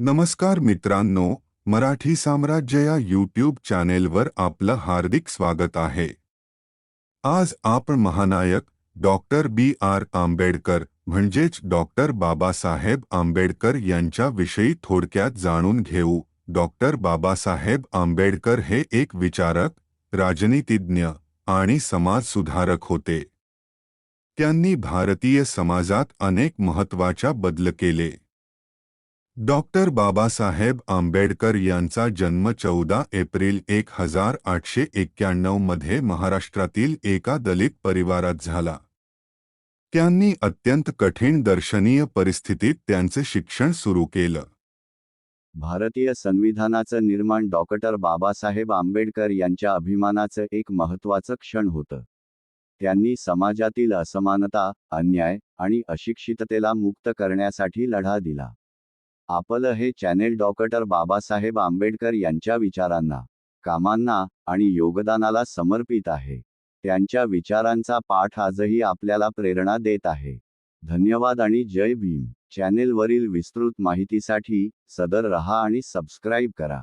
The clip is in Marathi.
नमस्कार मित्रांनो मराठी साम्राज्य या यूट्यूब चॅनेलवर आपलं हार्दिक स्वागत आहे. आज आपण महानायक डॉक्टर बी आर आंबेडकर म्हणजेच डॉक्टर बाबासाहेब आंबेडकर यांच्याविषयी थोडक्यात जाणून घेऊ. डॉक्टर बाबासाहेब आंबेडकर हे एक विचारक राजनीतिज्ञ आणि समाजसुधारक होते. त्यांनी भारतीय समाजात अनेक महत्त्वाच्या बदल केले. डॉक्टर बाबासाहेब आंबेडकर यांचा जन्म चौदा एप्रिल एक हजार आठशे एक्क्याण्णवमध्ये महाराष्ट्रातील एका दलित परिवारात झाला. त्यांनी अत्यंत कठीण दर्शनीय परिस्थितीत त्यांचे शिक्षण सुरू केलं. भारतीय संविधानाचं निर्माण डॉक्टर बाबासाहेब आंबेडकर यांच्या अभिमानाचं एक महत्त्वाचं क्षण होतं. त्यांनी समाजातील असमानता अन्याय आणि अशिक्षिततेला मुक्त करण्यासाठी लढा दिला. आपलं हे चॅनेल डॉक्टर बाबासाहेब आंबेडकर यांच्या विचारांना कामांना आणि योगदानाला समर्पित आहे. त्यांच्या विचारांचा पाठ आजही आपल्याला प्रेरणा देत आहे. धन्यवाद आणि जय भीम. चॅनेलवरील विस्तृत माहितीसाठी सदर रहा आणि सबस्क्राईब करा.